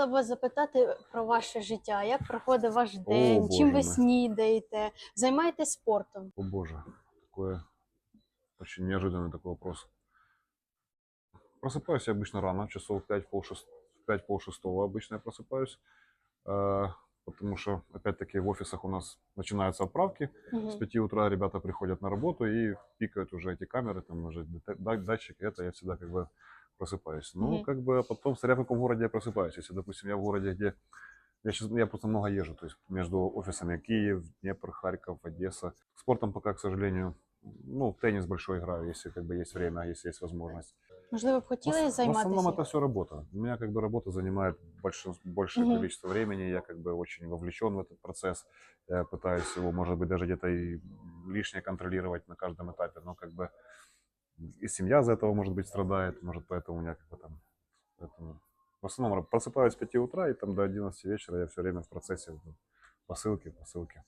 хотіла б вас запитати про ваше життя. Як проходить ваш день? Боже Чим ви мой. снідаєте? Займаєтесь спортом? О боже, такое очень неожиданный такой вопрос. Просыпаюсь я обычно рано, часов 5 пол, шест... 5 пол шестого обычно я просыпаюсь, э, потому что, опять-таки, в офисах у нас начинаются отправки, Мгм. с 5 утра ребята приходят на работу и пикают уже эти камеры, там уже дете- да- датчики, это я всегда как бы просыпаюсь. Ну, Мгм. как бы а потом, смотря в каком городе я просыпаюсь. Если, допустим, я в городе, где я сейчас, я просто много езжу, то есть между офисами Киев, Днепр, Харьков, Одесса. Спортом пока, к сожалению, ну, в теннис большой играю, если как бы есть время, если есть возможность. Можливо, б В хотіли ос- В основном займатися? это все работа. У меня как бы работа занимает больше, большее Мгм. количество времени. Я как бы очень вовлечен в этот процесс. Я пытаюсь его, может быть, даже где-то и лишнее контролировать на каждом этапе. Но как бы семья за этого, может быть, страдает. Может, поэтому у меня как бы там... Поэтому в основном просыпаюсь с 5 утра, и там до 11 вечера я все время в процессе посылки, посылки.